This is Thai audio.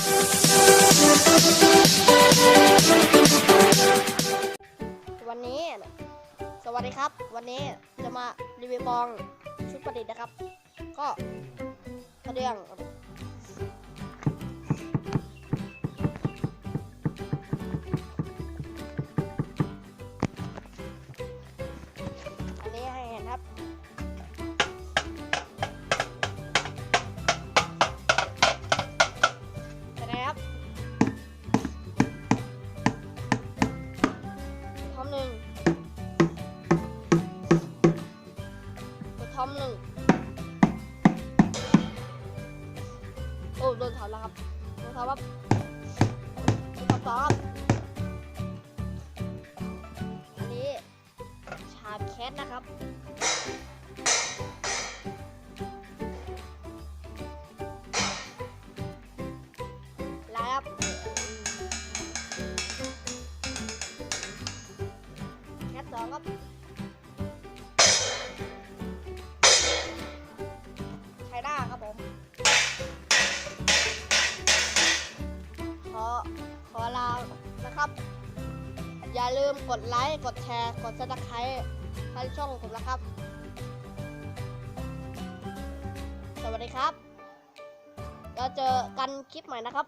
วันนี้ สวัสดีครับ วันนี้จะมารีวิวบองชุดประดิษฐ์นะครับ ก็ประเดื่อง กดทอมหนึ่งโอ้โดนถอนแล้วครับโดนถอนครับโดนถอนสองครับอันนี้ชาร์จแคสนะครับลายครับแคทสองครับ นะครับ อย่าลืมกดไลค์ กดแชร์ กดซับสไครต์ให้ช่องผมนะครับ สวัสดีครับ เราเจอกันคลิปใหม่นะครับ